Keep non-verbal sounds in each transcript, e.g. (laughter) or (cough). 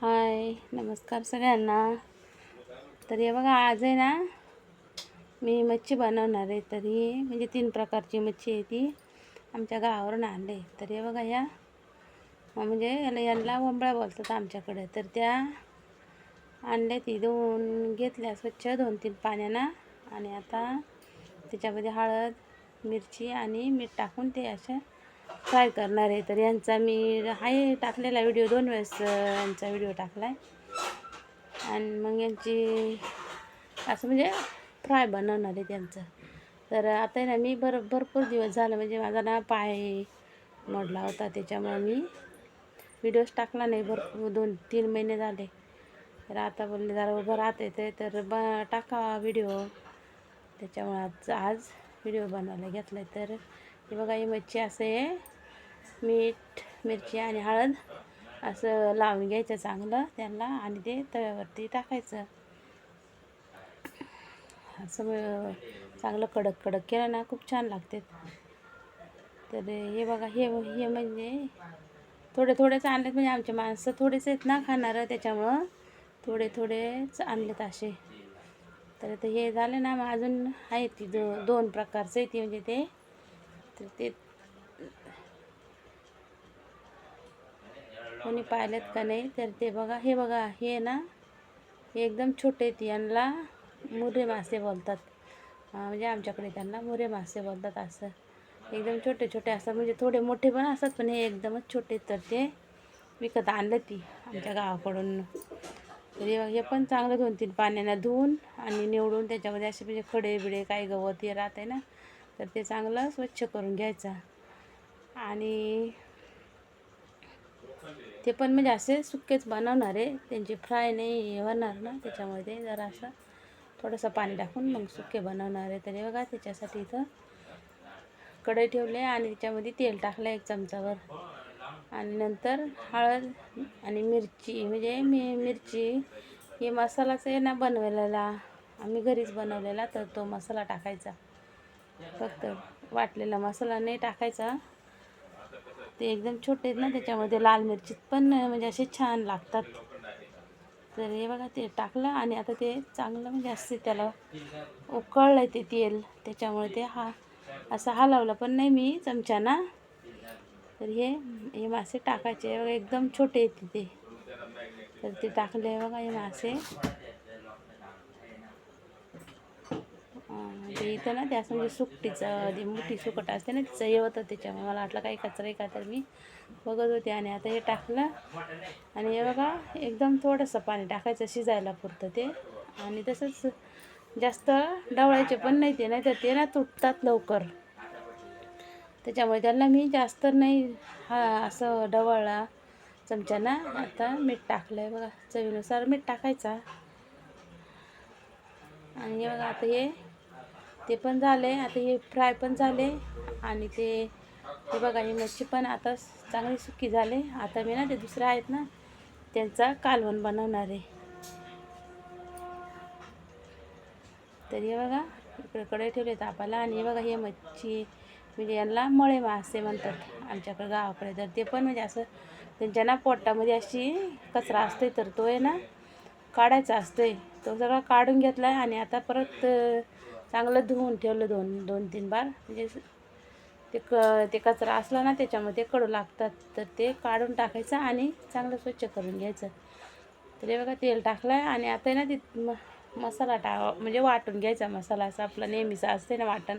हाय नमस्कार सगळ्यांना. तर हे बघा आज आहे ना मी मच्छी बनवणार आहे. तर ही म्हणजे तीन प्रकारची मच्छी आहे ती. आमच्या गावावरून आणले. तर हे बघा या. म्हणजे याला यांना वंबळा बोलतात आमच्याकडे. तर त्या आणल्या ती दोन घेतल्या स्वच्छ दोन तीन पाण्यानं. आणि आता त्याच्यामध्ये हळद मिरची आणि मीठ टाकून ते अशा फ्राय करणार आहे तर यांचा मी आहे टाकलेला व्हिडिओ दोन वेळेस यांचा व्हिडिओ टाकला आहे आणि मग यांची असं म्हणजे फ्राय बनवणार आहे त्यांचं तर आता आहे ना मी भर भरपूर दिवस झालं म्हणजे माझा ना पाय मोडला होता त्याच्यामुळे मी व्हिडिओज टाकला नाही. भरपूर दोन तीन महिने झाले. तर आता बोलले जरा उभं राहत येते तर ब टाका व्हिडिओ त्याच्यामुळे आज आज व्हिडिओ बनवायला घेतला आहे तर हे बघा ही मच्छी असं आहे. मीठ मिरची आणि हळद असं लावून घ्यायचं चांगलं त्यांना आणि ते तव्यावरती टाकायचं. असं चांगलं कडक कडक केलं ना खूप छान लागते. तर हे बघा हे हे म्हणजे थोडे थोडेच आणलेत म्हणजे आमचे माणसं थोडेच आहेत ना खाणारं त्याच्यामुळं थोडे थोडेच आणलेत असे. तर ते हे झाले ना मग अजून आहेत ती दो दोन प्रकारचे ती म्हणजे ते तर ते कोणी पाहिलेत का नाही? तर ते बघा हे बघा हे ना हे एकदम छोटे ती यांना मुरे मासे बोलतात. म्हणजे आमच्याकडे त्यांना मुरे मासे बोलतात असं. एकदम छोटे छोटे असतात म्हणजे थोडे मोठे पण असतात पण हे एकदमच छोटे तर ते विकत आणलं ती आमच्या गावाकडून. तर हे हे पण चांगलं दोन तीन पाण्यानं धुवून आणि निवडून त्याच्यामध्ये असे म्हणजे खडे बिडे काही गवत हे राहते ना तर ते चांगलं स्वच्छ करून घ्यायचा. आणि ते पण म्हणजे असे सुक्केच बनवणार आहे त्यांची फ्राय नाही होणार ना त्याच्यामध्ये जरा असं थोडंसं पाणी टाकून मग सुके बनवणार आहे. तरी बघा त्याच्यासाठी इथं कढई ठेवले आणि त्याच्यामध्ये तेल टाकलं एक चमचावर. आणि नंतर हळद आणि मिरची म्हणजे मी मिरची हे मसालाच आहे ना बनवलेला. आम्ही घरीच बनवलेला तर तो मसाला टाकायचा. फक्त वाटलेला मसाला नाही टाकायचा. ते एकदम छोटे आहेत ना त्याच्यामध्ये लाल मिरची पण म्हणजे असे छान लागतात. तर हे बघा ते टाकलं आणि आता ते चांगलं म्हणजे असते त्याला उकळलं आहे ते तेल. त्याच्यामुळे ते हा असं हलवलं पण नाही मी चमच्याना. तर हे हे मासे टाकायचे. बघा एकदम छोटे आहेत ते. तर ते टाकले बघा हे मासे. म्हणजे ते इथं ना ते असं म्हणजे सुकटीचं जे मोठी सुकट असते ना तिचं हे होतं त्याच्यामुळे मला वाटलं काही कचरा आहे का तर मी बघत होते आणि आता हे टाकलं. आणि हे बघा एकदम थोडंसं पाणी टाकायचं शिजायला पुरतं ते. आणि तसंच जास्त डवळायचे पण नाही ते नाही तर ते ना तुटतात लवकर. त्याच्यामुळे त्यांना मी जास्त नाही हा असं डवळला चमच्यानं आता मीठ टाकलं आहे बघा चवीनुसार मीठ टाकायचा. आणि बघा आता हे ते पण झाले आता हे फ्राय पण झाले आणि ते ते बघा ही मच्छी पण आता चांगली सुकी झाले. आता मी ना ते दुसरे आहेत ना त्यांचा कालवण बनवणार आहे. तर हे बघा इकडे कढई ठेवले तापाला आणि हे बघा हे मच्छी म्हणजे यांना मळे मासे म्हणतात आमच्याकडे गावाकडे. तर ते पण म्हणजे असं त्यांच्या ना पोटामध्ये अशी कचरा असतोय तर तो आहे ना काढायचा असतोय. तो सगळा काढून घेतला आहे आणि आता परत चांगलं धुवून ठेवलं दोन दोन तीन बार. म्हणजे ते क ते कचरा असला ना त्याच्यामध्ये कडू लागतात. तर ते काढून टाकायचं आणि चांगलं स्वच्छ करून घ्यायचं. तर हे बघा तेल टाकलं आहे आणि आता आहे ना ते म मसाला टा म्हणजे वाटून घ्यायचा मसाला असा आपला नेहमीचा असते ना वाटण.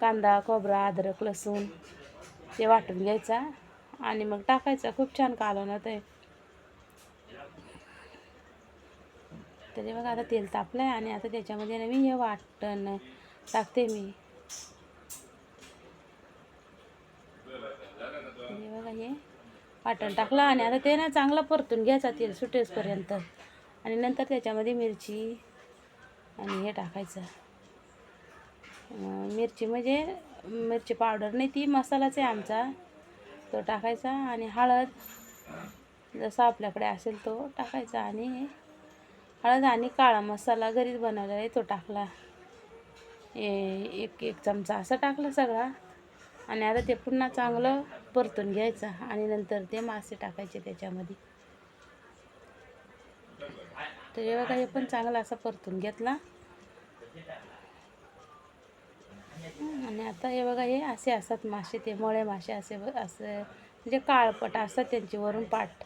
कांदा खोबरा अद्रक लसूण ते वाटून घ्यायचा आणि मग टाकायचा. खूप छान कालवण होतं आहे तर बघा आता तेल तापलं आहे आणि आता त्याच्यामध्ये ना मी हे वाटण टाकते मी. बघा हे वाटण टाकलं आणि आता ते ना चांगलं परतून घ्यायचा तेल सुटेसपर्यंत आणि नंतर त्याच्यामध्ये मिरची आणि हे टाकायचं. मिरची म्हणजे मिरची पावडर नाही ती मसालाच आहे आमचा. तो टाकायचा आणि हळद जसा आपल्याकडे असेल तो टाकायचा आणि हळद आणि काळा मसाला घरीच बनवलेला आहे. तो टाकला. ए- एक एक चमचा असा टाकला सगळा. आणि आता ते पुन्हा चांगलं परतून घ्यायचं आणि नंतर ते मासे टाकायचे त्याच्यामध्ये. तर हे बघा हे पण चांगला असा परतून घेतला. आणि आता हे बघा हे असे असतात मासे ते मळे मासे असे असे असं म्हणजे काळपट असतात त्यांची वरून पाठ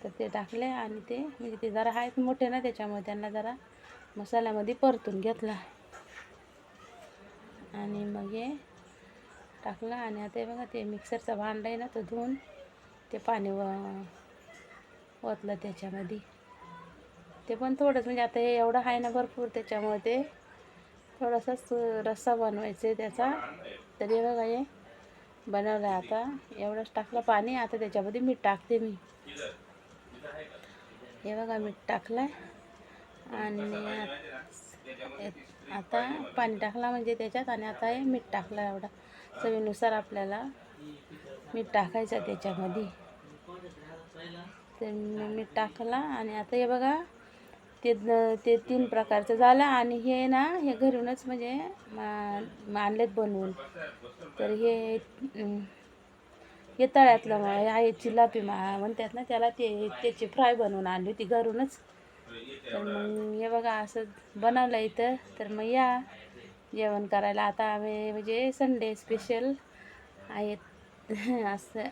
तर ते टाकले आणि ते म्हणजे ते जरा आहेत मोठे ना त्याच्यामुळे त्यांना जरा मसाल्यामध्ये परतून घेतला. आणि मग हे टाकलं आणि आता हे बघा ते मिक्सरचा भांडा आहे ना तो धुवून ते पाणी व ओतलं त्याच्यामध्ये. ते पण थोडंच म्हणजे आता हे एवढं आहे ना भरपूर त्याच्यामुळे ते थोडासाच रस्सा बनवायचा त्याचा. तरी बघा हे बनवलं आहे आता. एवढंच टाकलं पाणी. आता त्याच्यामध्ये मीठ टाकते मी. हे बघा मीठ टाकलं आणि आता पाणी टाकला म्हणजे त्याच्यात आणि आता हे मीठ टाकलं एवढा. चवीनुसार आपल्याला मीठ टाकायचं त्याच्यामध्ये. ते मीठ टाकला आणि आता हे बघा ते ते तीन प्रकारचं झालं आणि हे ना हे घरूनच म्हणजे मा- आणलेत बनवून. तर हे हे तळ्यातलं मा- आहे चिलापी मा म्हणतात ना त्याला ते त्याची फ्राय बनवून आणली होती घरूनच. तर मग हे बघा असं बनवलं इथं. तर मग या जेवण करायला. आता आम्ही म्हणजे संडे स्पेशल आहेत. (laughs) असं.